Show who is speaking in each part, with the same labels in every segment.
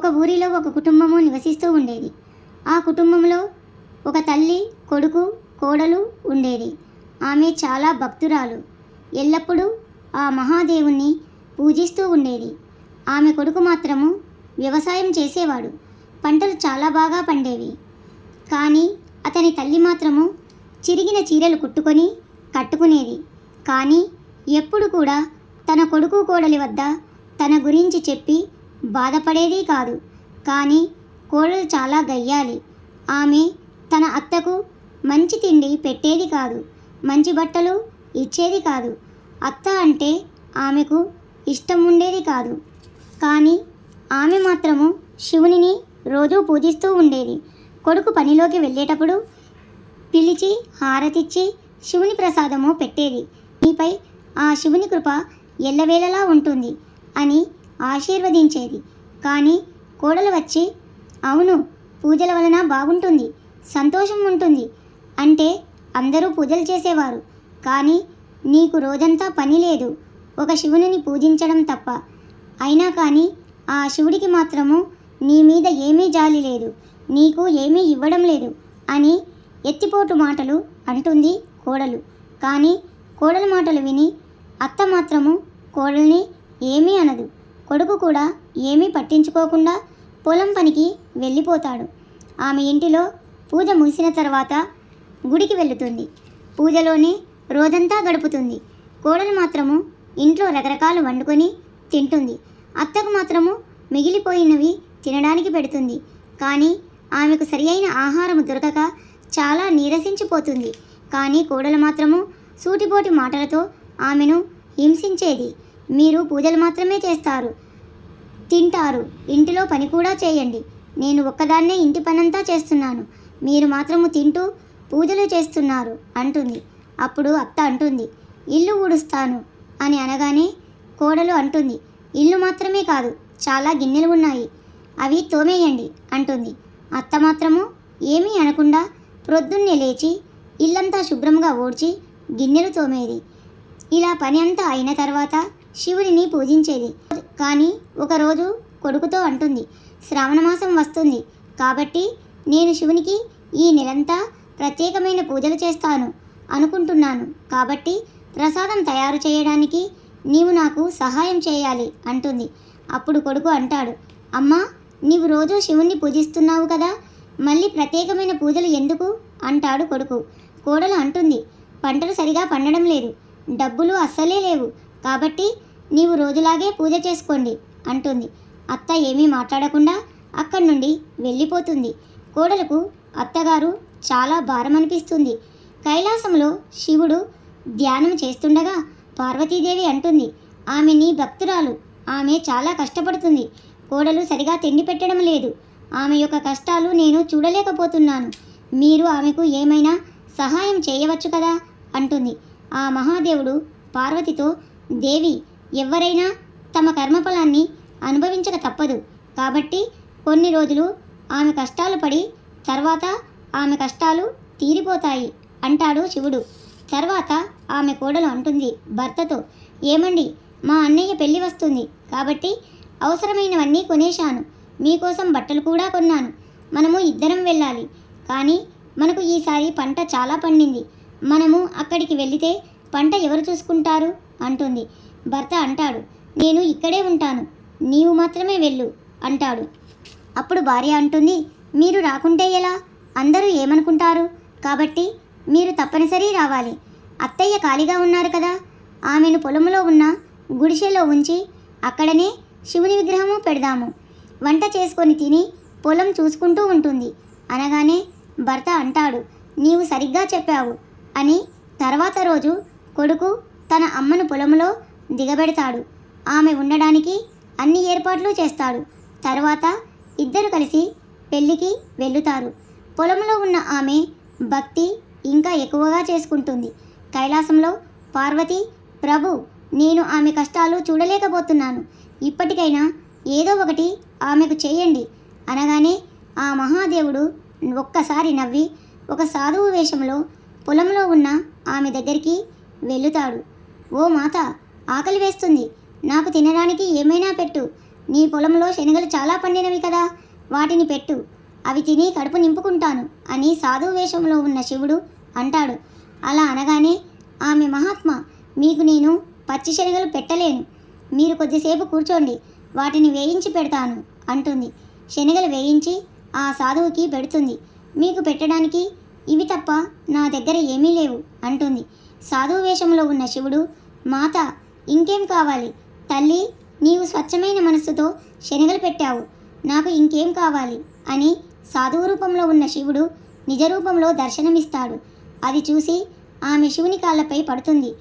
Speaker 1: ఒక ఊరిలో ఒక కుటుంబము నివసిస్తూ ఉండేది. ఆ కుటుంబంలో ఒక తల్లి కొడుకు కోడలు ఉండేది. ఆమె చాలా భక్తురాలు. ఎల్లప్పుడూ ఆ మహాదేవుణ్ణి పూజిస్తూ ఉండేది. ఆమె కొడుకు మాత్రము వ్యవసాయం చేసేవాడు. పంటలు చాలా బాగా పండేవి. కానీ అతని తల్లి మాత్రము చిరిగిన చీరలు కుట్టుకొని కట్టుకునేది. కానీ ఎప్పుడు కూడా తన కొడుకు కోడలి వద్ద తన గురించి చెప్పి బాధపడేది కాదు. కానీ కోడలు చాలా గయ్యాలి. ఆమె తన అత్తకు మంచి తిండి పెట్టేది కాదు. మంచి బట్టలు ఇచ్చేది కాదు. అత్త అంటే ఆమెకు ఇష్టం ఉండేది కాదు. కానీ ఆమె మాత్రము శివునిని రోజూ పూజిస్తూ ఉండేది. కొడుకు పనిలోకి వెళ్ళేటప్పుడు పిలిచి హారతిచ్చి శివుని ప్రసాదము పెట్టేది. నీపై ఆ శివుని కృప ఎల్లవేళలా ఉంటుంది అని ఆశీర్వదించేది. కానీ కోడలు వచ్చి అవును పూజల వలన బాగుంటుంది సంతోషం ఉంటుంది అంటే అందరూ పూజలు చేసేవారు. కానీ నీకు రోజంతా పని లేదు ఒక శివునిని పూజించడం తప్ప. అయినా కానీ ఆ శివుడికి మాత్రము నీ మీద ఏమీ జాలి లేదు నీకు ఏమీ ఇవ్వడం లేదు అని ఎత్తిపోటు మాటలు అంటుంది కోడలు. కానీ కోడల మాటలు విని అత్త మాత్రము కోడల్ని ఏమీ అనదు. కొడుకు కూడా ఏమీ పట్టించుకోకుండా పొలం పనికి వెళ్ళిపోతాడు. ఆమె ఇంటిలో పూజ ముగిసిన తర్వాత గుడికి వెళుతుంది. పూజలోనే రోజంతా గడుపుతుంది. కోడలు మాత్రము ఇంట్లో రకరకాలు వండుకొని తింటుంది. అత్తకు మాత్రము మిగిలిపోయినవి తినడానికి పెడుతుంది. కానీ ఆమెకు సరి అయిన ఆహారం దొరకక చాలా నీరసించిపోతుంది. కానీ కోడలు మాత్రము సూటిపోటి మాటలతో ఆమెను హింసించేది. మీరు పూజలు మాత్రమే చేస్తారు. తింటారు. ఇంటిలో పని కూడా చేయండి. నేను ఒక్కదాన్నే ఇంటి పనంతా చేస్తున్నాను. మీరు మాత్రము తింటూ పూజలు చేస్తున్నారు అంటుంది. అప్పుడు అత్త అంటుంది ఇల్లు ఊడుస్తాను అని అనగానే కోడలు అంటుంది ఇల్లు మాత్రమే కాదు చాలా గిన్నెలు ఉన్నాయి. అవి తోమేయండి అంటుంది. అత్త మాత్రము ఏమీ అనకుండా ప్రొద్దున్నే లేచి ఇల్లంతా శుభ్రంగా ఊడ్చి గిన్నెలు తోమేది. ఇలా పని అంతా అయిన తర్వాత శివుడిని పూజించేది. కానీ ఒకరోజు కొడుకుతో అంటుంది శ్రావణమాసం వస్తుంది. కాబట్టి నేను శివునికి ఈ నెలంతా ప్రత్యేకమైన పూజలు చేస్తాను అనుకుంటున్నాను. కాబట్టి ప్రసాదం తయారు చేయడానికి నీవు నాకు సహాయం చేయాలి అంటుంది. అప్పుడు కొడుకు అంటాడు అమ్మా నీవు రోజు శివుణ్ణి పూజిస్తున్నావు కదా మళ్ళీ ప్రత్యేకమైన పూజలు ఎందుకు? అంటాడు కొడుకు. కోడలు అంటుంది పంటలు సరిగా పండడం లేదు డబ్బులు అస్సలే లేవు కాబట్టి నీవు రోజులాగే పూజ చేసుకోండి అంటుంది. అత్త ఏమీ మాట్లాడకుండా అక్కడి నుండి వెళ్ళిపోతుంది. కోడలకు అత్తగారు చాలా భారం అనిపిస్తుంది కైలాసంలో శివుడు ధ్యానం చేస్తుండగా పార్వతీదేవి అంటుంది ఆమె నీ భక్తురాలు. ఆమె చాలా కష్టపడుతుంది. కోడలు సరిగా తిండి పెట్టడం లేదు. ఆమె యొక్క కష్టాలు నేను చూడలేకపోతున్నాను. మీరు ఆమెకు ఏమైనా సహాయం చేయవచ్చు కదా అంటుంది. ఆ మహాదేవుడు పార్వతితో దేవి ఎవరైనా తమ కర్మఫలాన్ని అనుభవించక తప్పదు. కాబట్టి కొన్ని రోజులు ఆమె కష్టాలు పడి తర్వాత ఆమె కష్టాలు తీరిపోతాయి అంటాడు శివుడు. తర్వాత ఆమె కోడలు అంటుంది భర్తతో ఏమండి మా అన్నయ్య పెళ్ళి వస్తుంది. కాబట్టి అవసరమైనవన్నీ కొనేశాను. మీకోసం బట్టలు కూడా కొన్నాను. మనము ఇద్దరం వెళ్ళాలి. కానీ మనకు ఈసారి పంట చాలా పండింది. మనము అక్కడికి వెళితే పంట ఎవరు చూసుకుంటారు? అంటుంది. భర్త అంటాడు నేను ఇక్కడే ఉంటాను నీవు మాత్రమే వెళ్ళు అంటాడు. అప్పుడు భార్య అంటుంది మీరు రాకుంటే ఎలా? అందరూ ఏమనుకుంటారు? కాబట్టి మీరు తప్పనిసరి రావాలి. అత్తయ్య ఖాళీగా ఉన్నారు కదా? ఆమెను పొలంలో ఉన్న గుడిసెలో ఉంచి అక్కడనే శివుని విగ్రహము పెడదాము. వంట చేసుకొని తిని పొలం చూసుకుంటూ ఉంటుంది. అనగానే భర్త అంటాడు నీవు సరిగ్గా చెప్పావు అని తర్వాత రోజు కొడుకు తన అమ్మను పొలంలో దిగబెడతాడు. ఆమె ఉండడానికి అన్ని ఏర్పాట్లు చేస్తాడు. తర్వాత ఇద్దరు కలిసి పెళ్ళికి వెళ్ళుతారు. పొలంలో ఉన్న ఆమె భక్తి ఇంకా ఎక్కువగా చేసుకుంటుంది. కైలాసంలో పార్వతి ప్రభు నేను ఆమె కష్టాలు చూడలేకపోతున్నాను. ఇప్పటికైనా ఏదో ఒకటి ఆమెకు చేయండి అనగానే ఆ మహాదేవుడు ఒక్కసారి నవ్వి ఒక సాధువు వేషంలో పొలంలో ఉన్న ఆమె దగ్గరికి వెళుతాడు ఓ మాత ఆకలి వేస్తుంది. నాకు తినడానికి ఏమైనా పెట్టు. నీ పొలంలో శనగలు చాలా పండినవి కదా వాటిని పెట్టు. అవి తిని కడుపు నింపుకుంటాను అని సాధు వేషంలో ఉన్న శివుడు అంటాడు. అలా అనగానే ఆమె మహాత్మ మీకు నేను పచ్చి శనగలు పెట్టలేను. మీరు కొద్దిసేపు కూర్చోండి వాటిని వేయించి పెడతాను అంటుంది. శనగలు వేయించి ఆ సాధువుకి పెడుతుంది. మీకు పెట్టడానికి ఇవి తప్ప నా దగ్గర ఏమీ లేవు అంటుంది. సాధువు వేషంలో ఉన్న శివుడు మాత ఇంకేం కావాలి? తల్లి నీవు స్వచ్ఛమైన మనస్సుతో శనగలు పెట్టావు. నాకు ఇంకేం కావాలి? అని సాధువు రూపంలో ఉన్న శివుడు నిజ రూపంలో దర్శనమిస్తాడు. అది చూసి ఆమె శివుని కాళ్ళపై పడుతుంది.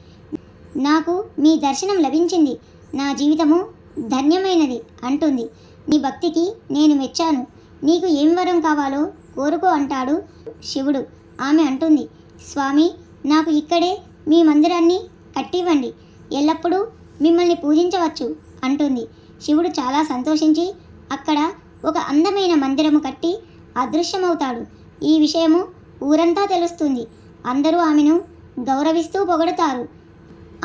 Speaker 1: నాకు మీ దర్శనం లభించింది. నా జీవితము ధన్యమైనది అంటుంది. నీ భక్తికి నేను మెచ్చాను. నీకు ఏం వరం కావాలో కోరుకో అంటాడు శివుడు. ఆమె అంటుంది. స్వామి నాకు ఇక్కడే మీ మందిరాన్ని కట్టివ్వండి. ఎల్లప్పుడూ మిమ్మల్ని పూజించవచ్చు అంటుంది. శివుడు చాలా సంతోషించి అక్కడ ఒక అందమైన మందిరము కట్టి అదృశ్యమవుతాడు. ఈ విషయము ఊరంతా తెలుస్తుంది. అందరూ ఆమెను గౌరవిస్తూ పొగడతారు.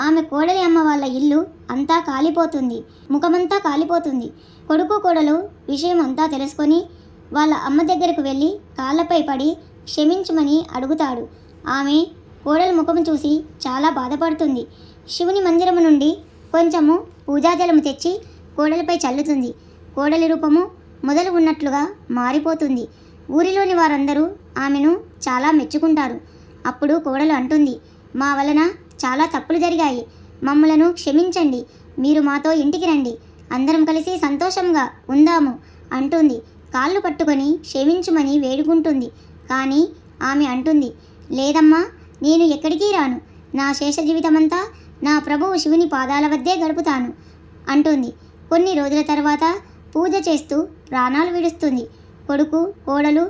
Speaker 1: ఆమె కోడలి అమ్మ వాళ్ళ ఇల్లు అంతా కాలిపోతుంది. ముఖమంతా కాలిపోతుంది. కొడుకు కోడలు విషయం అంతా తెలుసుకొని వాళ్ళ అమ్మ దగ్గరకు వెళ్ళి కాళ్ళపై పడి క్షమించమని అడుగుతాడు. ఆమె కోడల ముఖము చూసి చాలా బాధపడుతుంది. శివుని మందిరము నుండి కొంచెము పూజాజలము తెచ్చి కోడలిపై చల్లుతుంది. కోడలి రూపము మొదలు ఉన్నట్లుగా మారిపోతుంది. ఊరిలోని వారందరూ ఆమెను చాలా మెచ్చుకుంటారు. అప్పుడు కోడలు అంటుంది మా వలన చాలా తప్పులు జరిగాయి. మమ్మలను క్షమించండి. మీరు మాతో ఇంటికి రండి. అందరం కలిసి సంతోషంగా ఉందాము అంటుంది. కాళ్ళు పట్టుకొని క్షమించుమని వేడుకుంటుంది. కానీ ఆమె అంటుంది లేదమ్మా నేను ఎక్కడికి రాను? నా శేష జీవితమంతా నా ప్రభువు శివుని పాదాల వద్దే గడుపుతాను అంటుంది. కొన్ని రోజుల తర్వాత పూజ చేస్తూ ప్రాణాలు విడుస్తుంది. కొడుకు కోడలు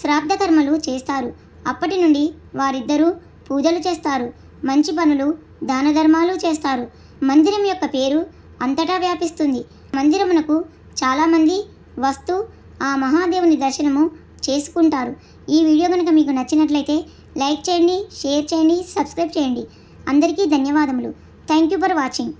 Speaker 1: శ్రాద్ధ కర్మలు చేస్తారు. అప్పటి నుండి వారిద్దరూ పూజలు చేస్తారు. మంచి పనులు దాన ధర్మాలు చేస్తారు. మందిరం యొక్క పేరు అంతటా వ్యాపిస్తుంది. మందిరమునకు చాలామంది వస్తూ ఆ మహాదేవుని దర్శనము చేసుకుంటారు. ఈ వీడియో కనుక మీకు నచ్చినట్లయితే లైక్ చేయండి షేర్ చేయండి సబ్స్క్రైబ్ చేయండి. అందరికీ ధన్యవాదములు. Thank you for watching.